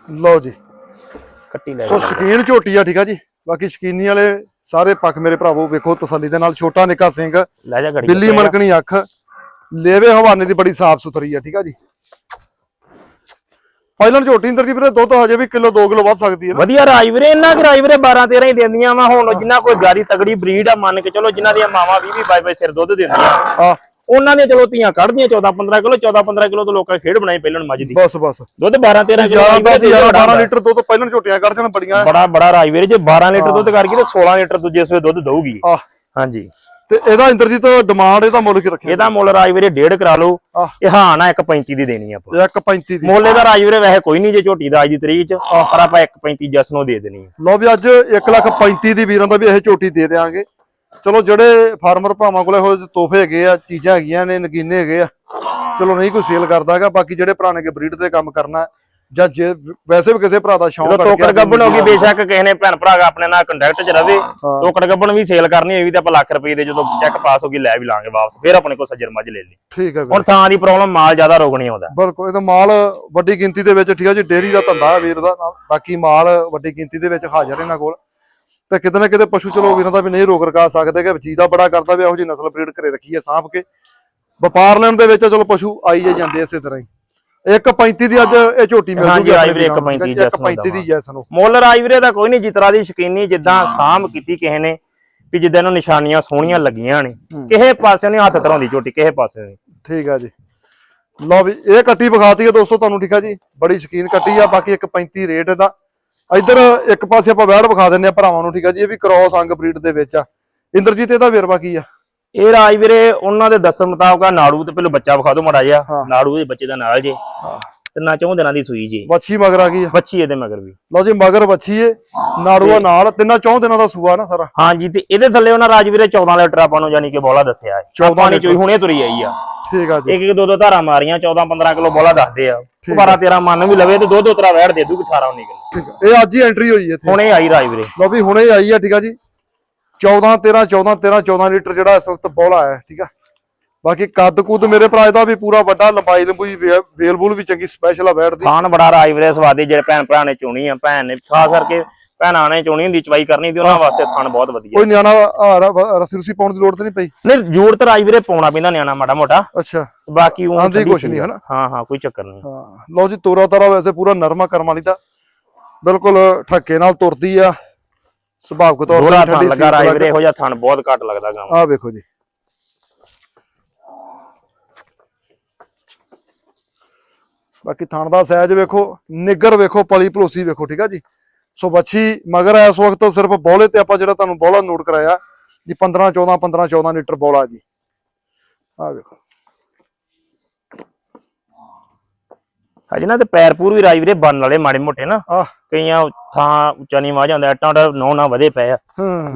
ਲਓ ਜੀ। ਕੱਟੀ ਲੈ ਸੋ ਸ਼ਕੀਨ ਝੋਟੀ ਆ ਠੀਕ ਆ ਜੀ। ਬਾਕੀ ਸ਼ਕੀਨੀ ਵਾਲੇ ਸਾਰੇ ਪੱਖ ਮੇਰੇ ਭਰਾਵੋ ਵੇਖੋ ਤਸੱਲੀ ਦੇ ਨਾਲ। ਛੋਟਾ ਨਿੱਕਾ ਸਿੰਘ ਲੈ ਜਾ ਗੜੀ ਬਿੱਲੀ ਮਣਕਣੀ ਅੱਖ। ਲੇਵੇ ਹਵਾਨੇ ਦੀ ਬੜੀ ਸਾਫ਼ ਸੁਥਰੀ ਆ ਠੀਕ ਆ ਜੀ। ਪਹਿਲਾਂ ਝੋਟੀ ਅੰਦਰ ਜੀ ਵੀਰੇ ਦੁੱਧ ਹਜੇ ਵੀ ਕਿਲੋ 2 ਕਿਲੋ ਵੱਧ ਸਕਦੀ ਹੈ ਵਧੀਆ ਰਾਜ ਵੀਰੇ ਇਹਨਾਂ ਕਿ ਰਾਜ ਵੀਰੇ 12 13 ਹੀ ਦਿੰਦੀਆਂ ਵਾ। ਹੁਣ ਜਿਨ੍ਹਾਂ ਕੋਈ ਗਾਰੀ ਤਗੜੀ ਬਰੀਡ ਆ ਮੰਨ ਕੇ ਚਲੋ ਜਿਨ੍ਹਾਂ ਦੀਆਂ ਮਾਵਾਂ 20 20 22 ਸਿਰ ਦੁੱਧ ਦਿੰਦੀਆਂ। ਆ ਉਹਨਾਂ ਦੀਆਂ ਚਲੋ ਧੀਆਂ ਕੱਢਦੀਆਂ 14 15 ਕਿਲੋ 14 15 ਕਿਲੋ ਤੋਂ ਲੋਕਾਂ ਨੇ ਖੇਡ ਬਣਾਈ ਪਹਿਲਾਂ ਮੱਝ ਦੀ। ਬਸ ਬਸ। ਦੁੱਧ 12 13 ਕਿਲੋ 11 ਰਾਜ ਵੀਰੇ 10 11 ਬੜਾ 12 ਲੀਟਰ ਦੁੱਧ ਪਹਿਲਾਂ ਝੋਟੀਆਂ ਕੱਢ ਜਾਣ ਬੜੀਆਂ। ਬੜਾ ਬੜਾ ਰਾਜ ਵੀਰੇ ਜੇ 12 ਲੀਟਰ ਦੁੱਧ ਕਰ ਗਈ ਤੇ 16 ਲੀਟਰ ਦੂਜੇ ਸਵੇ ਦੁੱਧ ਦਊਗੀ। ਹਾਂਜੀ। ਤੇ ਇਹਦਾ ਇੰਦਰਜੀਤ ਡਿਮਾਂਡ ਇਹਦਾ ਮੁੱਲ ਕੀ ਰੱਖਿਆ? ਇਹਦਾ ਮੁੱਲ ਰਾਜ ਵੀਰੇ ਡੇਢ ਕਰਾ ਲਓ। ਆਹ। ਇਹ ਹਾਂ ਨਾ 1.35 ਦੀ ਦੇਣੀ ਆਪਾਂ। 1.35 ਦੀ। ਮੁੱਲ ਇਹਦਾ ਰਾਜ ਵੀਰੇ ਵੈਸੇ ਕੋਈ ਨਹੀਂ ਜੇ ਝੋਟੀ ਦਾ ਅੱਜ ਦੀ ਤਰੀਕ ਚ ਪਰ ਆਪਾਂ 1.35 ਜਸ ਨੂੰ ਦੇ ਦੇਣੀ ਲਓ ਵੀ ਅੱਜ 1 ਲੱਖ 35 ਦੀ ਵੀਰਾਂ ਦਾ ਵੀ ਇਹ ਝੋਟੀ ਦੇ ਦੇਾਂਗੇ ਚਲੋ ਜਿਹੜੇ ਫਾਰਮਰ ਭਰਾਵਾਂ ਕੋਲੇ ਹੋਏ ਤੋਹਫੇ ਹੈਗੇ ਆ ਚੀਜ਼ਾਂ ਹੈਗੀਆਂ ਨੇ ਨਗੀਨੇ ਹੈਗੇ ਆ ਚਲੋ ਨਹੀਂ ਕੋਈ ਸੇਲ ਕਰਦਾਗਾ ਬਾਕੀ ਜਿਹੜੇ ਨੇ ਕਿ ਬਰੀਡ ਤੇ ਕੰਮ ਕਰਨਾ ਜਾਂ ਜੇ ਵੈਸੇ ਵੀ ਕਿਸੇ ਭਰਾ ਦਾ ਸ਼ੌਂਕ ਅੜ ਟੋਕਰ ਗੱਬਣ ਹੋ ਗਈ ਬੇਸ਼ੱਕ ਕਿਸੇ ਨੇ ਭੈਣ ਭਰਾ ਆਪਣੇ ਨਾਲ ਕੰਟੈਕਟ 'ਚ ਰਵੇ ਹਾਂ। ਟੋਕਰ ਗੱਬਣ ਵੀ ਸੇਲ ਕਰਨੀ ਹੋਈ ਤੇ ਆਪਾਂ ਲੱਖ ਰੁਪਏ ਦੇ ਜਦੋਂ ਚੈੱਕ ਪਾਸ ਹੋ ਗਈ ਲੈ ਵੀ ਲਾਂਗੇ ਵਾਪਸ ਫਿਰ ਆਪਣੇ ਕੋਲ ਸੱਜਰ ਮੱਝ ਲੈ ਲਈ। ਠੀਕ ਹੈ ਹੁਣ ਥਾਂ ਦੀ ਪ੍ਰੋਬਲਮ ਮਾਲ ਜ਼ਿਆਦਾ ਰੋਗ ਨਹੀਂ ਆਉਂਦਾ। ਬਿਲਕੁਲ ਇਹ ਤਾਂ ਮਾਲ ਵੱਡੀ ਗਿਣਤੀ ਦੇ ਵਿੱਚ ਠੀਕ ਹੈ ਜੀ ਡੇਰੀ ਦਾ ਧੰਦਾ ਹੈ ਵੀਰ ਦਾ ਬਾਕੀ ਮਾਲ ਵੱਡੀ ਗਿਣਤੀ ਦੇ ਵਿੱਚ ਹਾਜ਼ਰ ਇਹਨਾਂ ਕੋਲ। ਤੇ ਕਿਤੇ ਨਾ ਕਿਤੇ ਪਸ਼ੂ ਚਲੋ ਵੀਰਾਂ ਦਾ ਵੀ ਨਹੀਂ ਰੋਕ ਰਕਾ ਸਕਦੇ ਕਿ ਚੀਜ਼ ਦਾ ਬੜਾ ਕਰਦਾ ਵੀ ਇਹੋ ਜਿਹੀ ਨਸਲ ਬਰੀਡ ਘਰੇ ਰੱਖੀ ਹੈ ਸਾਂਭ ਕੇ। ਵਪਾਰ ਲੈਣ ਦੇ ਵਿੱਚ ਚਲੋ ਪਸ਼ੂ ਆਈ ਜੇ ਜਾਂਦੇ ਇਸੇ ਤਰ੍ਹਾਂ ਹੀ। 1.35 ਦੀ ਅੱਜ ਇਹ ਝੋਟੀ ਮਿਲ ਹਾਂਜੀ, ਜੂਗੀ ਆਈ ਵੀਰੇ 1.35 ਜੈਸ ਨੂੰ 1.35 ਦੀ ਜੈਸ ਨੂੰ। ਮੁੱਲ ਵੀਰੇ ਦਾ ਕੋਈ ਨਹੀਂ ਜਿਤਰਾ ਦੀ ਸ਼ਕੀਨੀ ਜਿੱਦਾਂ ਸਾਂਭ ਕੀਤੀ ਕਿਸੇ ਨੇ ਵੀ ਜਿੱਦਾਂ ਇਹਨੂੰ ਨਿਸ਼ਾਨੀਆਂ ਸੋਹਣੀਆਂ ਲੱਗੀਆਂ ਨੇ। ਕਿਸੇ ਪਾਸੇ ਨਹੀਂ ਹੱਥ ਧਰਾਉਂਦੀ ਝੋਟੀ ਕਿਸੇ ਪਾਸੇ ਠੀਕ ਆ ਜੀ। ਲਓ ਵੀ ਇਹ ਕੱਟੀ ਵਿਖਾਤੀ ਹੈ ਦੋਸਤੋ ਤੁਹਾਨੂੰ ਠੀਕ ਆ ਜੀ। ਬੜੀ ਸ਼ਕੀਨ ਕੱਟੀ ਆ ਬਾਕੀ 1.35 ਰੇਟ ਇਹਦਾ। ਇੱਧਰ ਇੱਕ ਪਾਸੇ ਆਪਾਂ ਵੈੜ ਵਿਖਾ ਦਿੰਨੇ ਆ ਭਰਾਵਾਂ ਨੂੰ, ਠੀਕ ਆ ਜੀ, ਇਹ ਵੀ ਕ੍ਰੋਸ ਅੰਗ ਬਰੀਡ ਦੇ ਵਿੱਚ ਆ। ਇੰਦਰਜੀਤ, ਇਹਦਾ ਵੇਰਵਾ ਕੀ ਆ? ਇਹ ਰਾਜ ਵੀਰੇ ਉਹਨਾਂ ਦੇ ਦੱਸਣ ਮੁਤਾਬਕ ਆ ਨਾੜੂ ਤੇ ਪਹਿਲਾਂ ਬੱਚਾ ਵਿਖਾ ਦਿਓ ਮਾੜਾ ਜਿਹਾ। ਹਾਂ। ਨਾੜੂ ਦੇ ਬੱਚੇ ਦਾ ਨਾਲ ਜੇ। ਤਿੰਨਾਂ ਚੌਂ ਦਿਨਾਂ ਦੀ ਸੂਈ ਜੀ। ਵੱਛੀ ਮਗਰ ਆ ਗਈ ਆ। ਬੱਚੀ ਇਹਦੇ ਮਗਰ ਵੀ। ਲਓ ਜੀ ਮਗਰ ਵੱਛੀ ਏ। ਨਾੜੂਆ ਨਾਲ ਤਿੰਨਾਂ ਚੌਂ ਦਿਨਾਂ ਦਾ ਸੂਆ ਨਾ ਸਾਰਾ। ਹਾਂਜੀ ਤੇ ਇਹਦੇ ਥੱਲੇ ਉਹਨਾਂ ਰਾਜਵੀਰੇ 14 ਲੀਟਰ ਆਪਾਂ ਨੂੰ ਯਾਨੀ ਕਿ ਬੋਲਾ ਦੱਸਿਆ ਹੈ। 14 14 ਚੋਈ ਹੁਣੇ ਤੁਰੀ ਆਈ ਆ। ਠੀਕ ਆ ਜੀ। ਇੱਕ ਇੱਕ ਦੋ ਦੋ ਧਾਰਾਂ ਮਾਰੀਆਂ 14 15 ਕਿਲੋ ਬੋਲਾ ਦੱਸਦੇ ਆ। 12 13 ਮੰਨ ਵੀ ਲਵੇ ਤੇ ਦੋ ਦੋ ਤਰਾ ਵੈੜ ਦੇ ਦੂਗੀ 18 19 ਕਿਲੋ। ਠੀਕ ਆ। ਇਹ ਅੱਜ ਹੀ ਐਂਟਰੀ ਹੋਈ ਹੈ ਇੱਥੇ। ਹੁਣੇ ਆਈ ਰਾਜਵੀਰੇ ਲਓ ਵੀ ਹੁਣੇ ਆਈ ਆ ਠੀਕ ਆ ਜੀ। 14 13 14 13 14 ਲੀਟਰ ਜਿਹੜਾ ਇਸ ਵਕਤ ਬੋਲਾ ਹੈ ਠੀਕ ਆ? ਬਾਕੀ ਕੱਦ ਕੁੱਦ ਮੇਰੇ ਭਰਾ ਇਹਦਾ ਵੀ ਪੂਰਾ ਵੱਡਾ ਲੰਬਾਈ ਲੰਬੂਈ ਵੇਲ ਬੂਲ ਵੀ ਚੰਗੀ ਸਪੈਸ਼ਲ ਆ ਵੈੜ ਦੀ। ਖਾਨ ਬੜਾ ਰਾਜਵੀਰੇ ਸਵਾਦੀ ਜਿਹੜੇ ਭੈਣ ਭਰਾ ਨੇ ਚੁਣੀ ਆ ਭੈਣ ਨੇ ਖਾਸ ਕਰਕੇ ਭੈਣਾਂ ਨੇ ਚੁਣੀ ਹੁੰਦੀ ਚਵਾਈ ਕਰਨੀ ਦੀ ਉਹਨਾਂ ਵਾਸਤੇ ਖਾਨ ਬਹੁਤ ਵਧੀਆ। ਕੋਈ ਨਿਆਣਾ ਹਾਰ ਰਸੀ ਰੁਸੀ ਪਾਉਣ ਦੀ ਲੋੜ ਤੇ ਨਹੀਂ ਪਈ? ਨਹੀਂ ਜੂੜ ਤੇ ਰਾਜਵੀਰੇ ਪਾਉਣਾ ਪੈਂਦਾ ਨਿਆਣਾ ਮਾੜਾ ਮੋਟਾ। ਅੱਛਾ। ਬਾਕੀ ਉਹ ਆਂਦੀ ਕੁਛ ਨਹੀਂ। ਹਨਾ? ਹਾਂ ਹਾਂ ਕੋਈ ਚੱਕਰ ਨਹੀਂ। ਹਾਂ। ਲਓ ਜੀ ਤੋਰਾ ਤਾਰਾ ਵੈਸੇ ਪੂਰਾ ਨਰਮਾ ਕਰਮ ਵਾਲੀ ਦਾ ਬਿਲਕੁਲ ਠੱਕੇ ਨਾਲ ਤੁਰਦੀ ਆ। ਸੁਭਾਵਕ ਤੌਰ ਤੇ ਠੰਡੀ ਲੱਗਾ ਰਾਜਵੀਰੇ ਇਹੋ ਜਿਹਾ ਥਣ ਬਹੁਤ ਘੱਟ ਲੱਗਦਾ ਗਾ। ਆ ਵੇਖੋ ਜੀ। ਬਾਕੀ ਥਣ ਦਾ ਸਾਈਜ਼ ਵੇਖੋ ਨਿੱਗਰ ਵੇਖੋ ਪਲੀ ਭਲੋਸੀ ਵੇਖੋ ਠੀਕ ਆ ਜੀ? ਸੋ ਬੱਚੀ ਮਗਰ ਇਸ ਵਕਤ ਸਿਰਫ ਬੌਲੇ ਤੇ ਆਪਾਂ ਜਿਹੜਾ ਤੁਹਾਨੂੰ ਬੌਲਾ ਨੋਟ ਕਰਾਇਆ ਜੀ 15 14 15 14 ਲੀਟਰ ਬੌਲਾ ਜੀ। ਆ ਵੇਖੋ। ਹਜੇ ਨਾ ਤੇ ਪੈਰ ਪੂਰ ਵੀ ਰਾਜਵੀਰੇ ਬੰਨ ਵਾਲੇ ਮਾੜੇ ਮੋਟੇ ਨਾ। ਆ ਕਈਆਂ ਥਾਂ ਉੱਚਾ ਨਹੀਂ ਵਾਜ ਜਾਂਦਾ ਐਟਾਂ ਦਾ ਨੌ ਨਾ ਵਧੇ ਪਏ ਆ।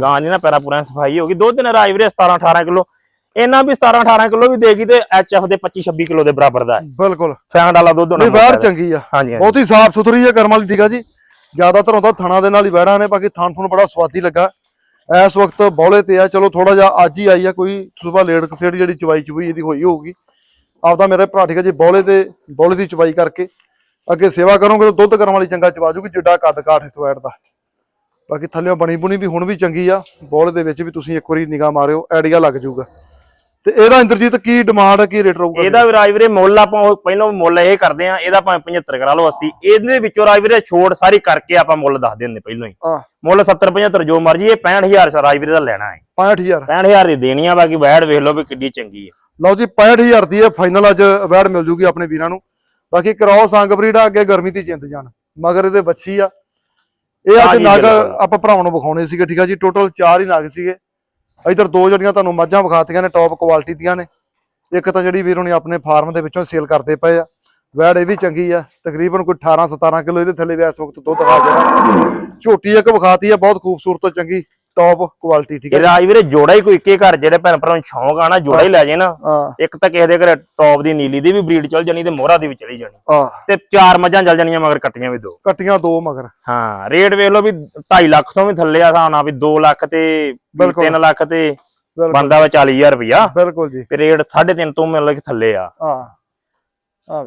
ਗਾਂ ਦੀ ਨਾ ਪੈਰਾ ਪੂਰਾ ਸਫ਼ਾਈ ਹੋ ਗਈ। ਦੋ ਦਿਨ ਰਾਜਵੀਰੇ 17 18 ਕਿਲੋ। ਇਹਨਾਂ ਵੀ 17 18 ਕਿਲੋ ਵੀ ਦੇਗੀ ਤੇ ਐਚਐਫ ਦੇ 25 26 ਕਿਲੋ ਦੇ ਬਰਾਬਰ ਦਾ ਹੈ। ਬਿਲਕੁਲ। ਫੈਂਡ ਵਾਲਾ ਦੁੱਧ ਹੋਣਾ ਵੈੜ ਚੰਗੀ ਆ। ਹਾਂਜੀ ਬਹੁਤ ਹੀ ਸਾਫ਼ ਸੁਥਰੀ ਹੈ ਕਰਮ ਵਾਲੀ ਠੀਕ ਆ ਜੀ। ਜ਼ਿਆਦਾਤਰ ਹੁੰਦਾ ਥਣਾ ਦੇ ਨਾਲ ਹੀ ਵਹਿੜਾਂ ਨੇ ਬਾਕੀ ਥਣ ਥਣ ਬੜਾ ਸਵਾਦੀ ਲੱਗਾ। ਇਸ ਵਕਤ ਬੌਲੇ ਤੇ ਆ। ਚਲੋ ਥੋੜਾ ਜਿਹਾ ਅੱਜ ਹੀ ਆਈ ਆ ਕੋਈ ਸੁਬਾ ਲੇਟ ਕਸੇੜ ਜਿਹੜੀ ਚਵਾਈ ਚੁਬਈ ਇਹਦੀ ਹੋਈ ਹੋਊਗੀ। ਆਪਦਾ ਮੇਰੇ ਭਰਾ ਠੀਕ ਆ ਜੀ ਬੌਲੇ ਤੇ ਬੌਲੇ ਦੀ ਚਵਾਈ ਕਰਕੇ। ਅੱਗੇ ਸੇਵਾ ਕਰੋਗੇ ਤਾਂ ਦੁੱਧ ਕਰਨ ਵਾਲੀ ਚੰਗਾ ਚਵਾ ਜੂਗੀ ਜਿੱਡਾ ਕੱਦ ਕਾਠ ਇਸ ਵੈੜ ਦਾ। ਬਾਕੀ ਥੱਲੇੋਂ ਬਣੀ ਬੁਣੀ ਵੀ ਹੁਣ ਵੀ ਚੰਗੀ ਆ ਬੌਲੇ ਦੇ ਵਿੱਚ ਵੀ ਤੁਸੀਂ ਇੱਕ ਵਾਰੀ ਨਿਗਾਹ ਮਾਰਿਓ ਆਈਡੀਆ ਲੱਗ ਜਾਊਗਾ ਤੇ ਇਹਦਾ ਇੰਦਰਜੀਤ ਕੀ ਡਿਮਾਂਡ ਕੀ ਰੇਟ ਰਹੂਗਾ? ਇਹਦਾ ਵੀ ਰਾਜਵੀਰੇ ਮੁੱਲ ਆਪਾਂ ਪਹਿਲਾਂ ਮੁੱਲ ਇਹ ਕਰਦੇ ਆ ਇਹਦਾ ਭਾਵੇਂ 75 ਕਰਾ ਲਓ 80 ਇਹਦੇ ਵਿੱਚੋਂ ਰਾਜਵੀਰੇ ਛੋੜ ਸਾਰੀ ਕਰਕੇ ਆਪਾਂ ਮੁੱਲ ਦੱਸ ਦਿੰਦੇ ਪਹਿਲਾਂ ਹੀ। ਹਾਂ। ਮੁੱਲ 70 75 ਜੋ ਮਰਜ਼ੀ ਇਹ 65000 ਰਾਜਵੀਰੇ ਦਾ ਲੈਣਾ ਹੈ। 65000 65000 ਦੀ ਦੇਣੀ ਆ ਬਾਕੀ ਵੈੜ ਵੇਖ ਲਓ ਵੀ ਕਿੱਡੀ ਚੰਗੀ ਹੈ। ਲਓ ਜੀ 65000 ਦੀ ਇਹ ਫਾਈਨਲ ਅੱਜ ਅਵਾਰਡ ਮਿਲ ਜੂਗੀ ਆਪਣੇ ਵੀਰਾਂ ਨੂੰ। ਬਾਕੀ ਕ੍ਰੋਸ ਅੰਗ ਬਰੀਡ ਅੱਗੇ ਗਰਮੀ ਦੀ ਜਿੰਦ ਜਾਣ। ਮਗਰ ਇਹਦੇ ਬੱਚੀ ਆ। ਇਹ ਅੱਜ ਨਗ। ਆਪਾਂ ਭਰਾਵਾਂ ਨੂੰ ਵਿਖਾਉਣੇ ਸੀਗੇ ਠੀਕ ਆ ਜੀ? ਟੋਟਲ 4 ਹੀ ਨਗ ਸੀਗੇ। ਇਧਰ ਦੋ ਜਿਹੜੀਆਂ ਤੁਹਾਨੂੰ ਮੱਝਾਂ ਵਿਖਾਤੀਆਂ ਨੇ ਟੌਪ ਕੁਆਲਿਟੀ ਦੀਆਂ ਨੇ। ਇੱਕ ਤਾਂ ਜਿਹੜੀ ਵੀਰ ਹੁਣੀ ਆਪਣੇ ਫਾਰਮ ਦੇ ਵਿੱਚੋਂ ਸੇਲ ਕਰਦੇ ਪਏ ਆ। ਵੈੜ ਇਹ ਵੀ ਚੰਗੀ ਆ। ਤਕਰੀਬਨ ਕੋਈ 18 17 ਕਿਲੋ ਇਹਦੇ ਥੱਲੇ ਵੀ ਇਸ ਵਕਤ ਦੁੱਧ ਆ ਜਾਣਾ ਝੋਟੀ ਇੱਕ ਵਿਖਾਤੀ ਆ ਬਹੁਤ ਖੂਬਸੂਰਤ ਚੰਗੀ। ਟੌਪ ਕੁਆਲਿਟੀ ਠੀਕ ਹੈ ਰਾਜ ਵੀਰੇ ਜੋੜਾ ਹੀ ਕੋਈ ਇੱਕੇ ਘਰ ਜਿਹੜੇ ਭੈਣ ਭਰਾ ਨੂੰ ਸ਼ੌਂਕ ਆ ਨਾ ਜੋੜਾ ਹੀ ਲੈ ਜੇ ਨਾ ਹਾਂ। ਇੱਕ ਤਾਂ ਕਿਸੇ ਦੇ ਘਰੇ ਟੌਪ ਦੀ ਨੀਲੀ ਦੀ ਵੀ ਬਰੀਡ ਚੱਲ ਜਾਣੀ ਤੇ ਮੋਹਰਾ ਦੀ ਵੀ ਚਲੀ ਜਾਣੀ। ਤੇ ਚਾਰ ਮੱਝਾਂ ਚੱਲ ਜਾਣੀਆਂ ਮਗਰ ਕੱਟੀਆਂ ਵੀ ਦੋ। ਕੱਟੀਆਂ ਦੋ ਮਗਰ। ਹਾਂ ਰੇਟ ਵੇਖ ਲਓ ਵੀ 2.5 ਲੱਖ ਤੋਂ ਵੀ ਥੱਲੇ ਆ ਨਾਲ ਵੀ 2 ਲੱਖ ਤੇ ਬਿਲਕੁਲ। 3 ਲੱਖ ਤੇ ਬੰਦਾ ਵਾ 40000 ਰੁਪਇਆ ਬਿਲਕੁਲ ਜੀ। ਤੇ ਰੇਟ 3.5 ਤੋਂ ਮਿਲ ਕੇ ਥੱਲੇ ਆ।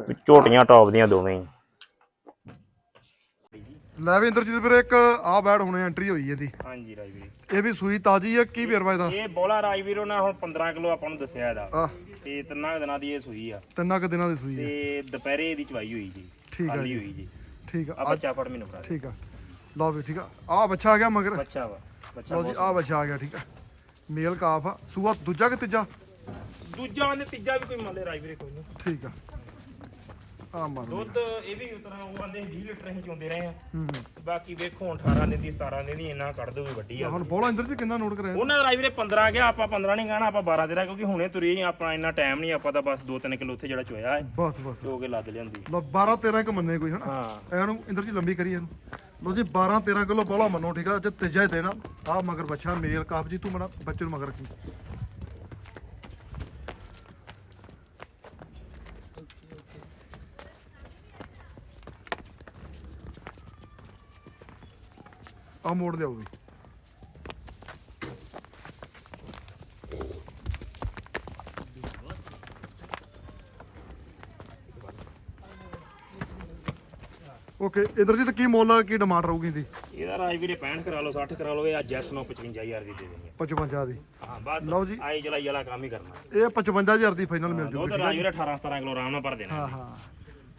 ਵੀ ਝੋਟੀਆਂ ਟੌਪ ਦੀਆਂ ਦੋਵੇਂ ਹੀ। ਲੈ ਵੀ ਇੰਦਰਜੀਤ ਵੀਰੇ ਇੱਕ ਆ ਬੈਡ ਹੁਣੇ ਐਂਟਰੀ ਹੋਈ ਇਹਦੀ। ਹਾਂਜੀ ਰਾਜ ਵੀਰੇ ਇਹ ਵੀ ਸੂਈ ਤਾਜੀ ਆ ਕੀ ਵੇਰਵਾ ਇਹਦਾ? ਇਹ ਬੋਲਾ ਰਾਜ ਵੀਰੋ ਨਾ ਹੁਣ 15 ਕਿਲੋ ਆਪਾਂ ਨੂੰ ਦੱਸਿਆ ਇਹਦਾ। ਆ ਤੇ ਤਿੰਨਾਂ ਕੁ ਦਿਨਾਂ ਦੀ ਇਹ ਸੂਈ ਆ। ਤਿੰਨਾਂ ਕੁ ਦਿਨਾਂ ਦੀ ਸੂਈ ਹੈ ਤੇ ਦੁਪਹਿਰੇ ਇਹਦੀ ਚਵਾਈ ਹੋਈ ਜੀ ਠੀਕ ਆ ਖਾਲੀ ਹੋਈ ਜੀ। ਠੀਕ ਆ। ਆ ਅੱਜ ਬੱਚਾ ਫੜ ਮੈਨੂੰ ਫੜਾ ਠੀਕ ਆ। ਲਓ ਵੀ ਠੀਕ ਆ। ਆ ਬੱਚਾ ਆ ਗਿਆ ਮਗਰ। ਬੱਚਾ ਵਾ। ਬੱਚਾ ਲਓ ਜੀ ਆ ਬੱਚਾ ਆ ਗਿਆ ਠੀਕ ਆ। ਮੇਲ ਕਾਫ ਆ। ਸੂਆ ਦੂਜਾ ਕਿ ਤੀਜਾ? ਦੂਜਾ ਨੇ ਤੀਜਾ ਵੀ ਕੋਈ ਮੰਨ ਲੈ ਰਾਜ ਵੀਰੇ ਕੋਈ ਨਹੀਂ ਠੀਕ ਆ। ਆ ਮਾਰ ਦੁੱਧ ਇਹ ਵੀ ਉਤਰਾ ਉਹ ਆਂਦੇ 20 ਲੀਟਰ ਅਸੀਂ ਚੋਂਦੇ ਰਹੇ ਆ ਹੂੰ ਹੂੰ। ਬਾਕੀ ਵੇਖੋ ਹੁਣ 18 ਦਿਨ ਦੀ 17 ਦਿਨ ਦੀ ਇੰਨਾ ਕੱਢ ਦੂਗੀ ਵੱਡੀ ਆ। ਹੁਣ ਬੋਲਾ ਇੰਦਰ ਜੀ ਕਿੰਨਾ ਨੋਟ ਕਰਿਆ ਉਹਨਾਂ ਰਾਜ ਵੀਰੇ 15 ਗਿਆ ਆਪਾਂ 15 ਨਹੀਂ ਕਹਿਣਾ ਆਪਾਂ 12 ਦੇਣਾ ਕਿਉਂਕਿ ਹੁਣੇ ਤੁਰੇ ਹੀ ਆਪਣਾ ਇੰਨਾ ਟਾਈਮ ਨਹੀਂ ਆਪਾਂ ਤਾਂ ਬਸ 2-3 ਕਿਲੋ ਉੱਥੇ ਜਿਹੜਾ ਚੋਇਆ ਹੈ। ਬਸ ਬਸ। ਦੋ ਕੇ ਲੱਦ ਲਿਆਂਦੀ। ਲਓ 12 13 ਕ ਮੰਨੇ ਕੋਈ ਹਨਾ? ਹਾਂ। ਇਹਨੂੰ ਇੰਦਰ ਜੀ ਲੰਬੀ ਕਰੀ ਇਹਨੂੰ। ਲਓ ਜੀ 12 13 ਕਿਲੋ ਬੋਲਾ ਮੰਨੋ ਠੀਕ ਆ? ਅੱਜ ਤੀਜਾ ਹੀ ਦੇਣਾ। ਆ ਮਗਰ ਬੱਚਾ ਮੇਲ ਕਾਫ ਜੀ ਤੂੰ ਮੜਾ ਬੱਚੇ ਨੂੰ ਮਗਰ ਰੱਖੀ। ਆ ਮੋੜ ਦੇ ਆਉਗੀ ਓਕੇ ਇਧਰ ਜੀ ਤੇ ਕੀ ਮੁੱਲ ਕੀ ਡਿਮਾਂਡ ਰਹੂਗੀ ਇਹਦੀ? ਇਹਦਾ ਰਾਜ ਵੀਰੇ 65 ਕਰਾ ਲਓ 60 ਕਰਾ ਲਓ ਇਹ ਅੱਜ ਐਸ ਨੂੰ 55000 ਦੀ ਦੇ ਦੇਣੀ 55 ਦੀ। ਆ ਹਾਂ ਬਸ ਲਓ ਜੀ। ਆਈ ਚਲਾਈ ਵਾਲਾ ਕੰਮ ਹੀ ਕਰਨਾ। ਇਹ 55000 ਦੀ ਫਾਈਨਲ ਮਿਲ ਜੂਗੀ ਦੁੱਧ ਰਾਜ ਵੀਰੇ 18 17 ਕਿਲੋ ਆਰਾਮ ਨਾਲ ਭਰ ਦੇਣਾ ਹਾਂ ਹਾਂ।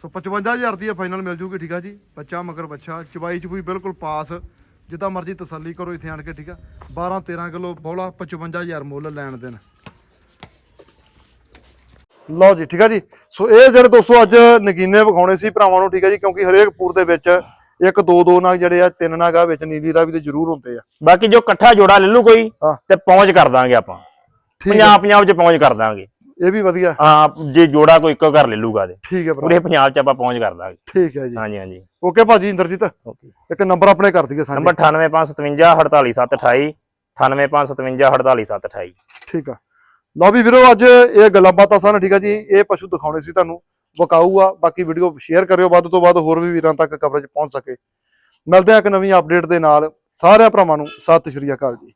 ਸੋ 55000 ਦੀ ਫਾਈਨਲ ਮਿਲ ਜੂਗੀ ਠੀਕ ਆ ਜੀ? ਬੱਚਾ ਮਗਰ ਬੱਚਾ ਚਵਾਈ ਚਬੂਈ ਬਿਲਕੁਲ ਪਾਸ। ਜਿੱਦਾਂ ਮਰਜ਼ੀ ਤਸੱਲੀ ਕਰੋ ਇੱਥੇ ਆਣ ਕੇ ਠੀਕ ਆ? 12 13 ਕਿਲੋ ਬੋਲਾ 55000 ਮੁੱਲ ਲੈਣ ਦੇਣ। ਲਓ ਜੀ ਠੀਕ ਆ ਜੀ? ਸੋ ਇਹ ਜਿਹੜੇ ਦੋਸਤੋ ਅੱਜ ਨਗੀਨੇ ਵਿਖਾਉਣੇ ਸੀ ਭਰਾਵਾਂ ਨੂੰ ਠੀਕ ਆ ਜੀ? ਕਿਉਂਕਿ ਹਰੇਕ ਪੂਰ ਦੇ ਵਿੱਚ ਇੱਕ ਦੋ ਦੋ ਨਾਗ ਜਿਹੜੇ ਆ ਤਿੰਨ ਨਾਗ ਆ ਵਿੱਚ ਨੀਲੀ ਦਾ ਵੀ ਤੇ ਜ਼ਰੂਰ ਹੁੰਦੇ ਆ। ਬਾਕੀ ਜੋ ਇਕੱਠਾ ਜੋੜਾ ਲੈ ਲੂ ਕੋਈ ਹਾਂ। ਤੇ ਪਹੁੰਚ ਕਰ ਦਾਂਗੇ ਆਪਾਂ। ਠੀਕ ਆ। ਪੰਜਾਬ ਪੰਜਾਬ ਚ ਪਹੁੰਚ ਕਰ ਦਾਂਗੇ। ਇਹ ਵੀ ਵਧੀਆ। ਹਾਂ ਜੇ ਜੋੜਾ ਕੋਈ ਇੱਕੋ ਘਰ ਲੈ ਲੂਗਾ ਤੇ। ਠੀਕ ਹੈ ਭਰਾ। ਪੂਰੇ ਪੰਜਾਬ ਚ ਆਪਾਂ ਪਹੁੰਚ ਕਰ ਦਾਂਗੇ। ਠੀਕ ਹੈ ਜੀ। ਹਾਂਜੀ ਹਾਂਜੀ। ਓਕੇ ਭਾਜੀ ਇੰਦਰਜੀਤ। ਓਕੇ। ਇੱਕ ਨੰਬਰ ਆਪਣੇ ਕਰ ਦਈਏ ਸਾਡੇ ਨੰਬਰ 98557 48728 98557 48728 ਠੀਕ ਆ। ਲਓ ਵੀ ਵੀਰੋ ਅੱਜ ਇਹ ਗੱਲਾਂ ਬਾਤਾਂ ਸਨ ਠੀਕ ਆ ਜੀ। ਇਹ ਪਸ਼ੂ ਦਿਖਾਉਣੇ ਸੀ ਤੁਹਾਨੂੰ। ਵਿਕਾਊ ਆ ਬਾਕੀ ਵੀਡੀਓ ਸ਼ੇਅਰ ਕਰਿਓ। ਵੱਧ ਤੋਂ ਵੱਧ ਹੋਰ ਵੀ ਵੀਰਾਂ ਤੱਕ ਕਵਰੇਜ ਪਹੁੰਚ ਸਕੇ। ਮਿਲਦੇ ਆ ਇੱਕ ਨਵੀਂ ਅਪਡੇਟ ਦੇ ਨਾਲ। ਸਾਰਿਆਂ ਭਰਾਵਾਂ ਨੂੰ ਸਤਿ ਸ਼੍ਰੀ ਅਕਾਲ ਜੀ।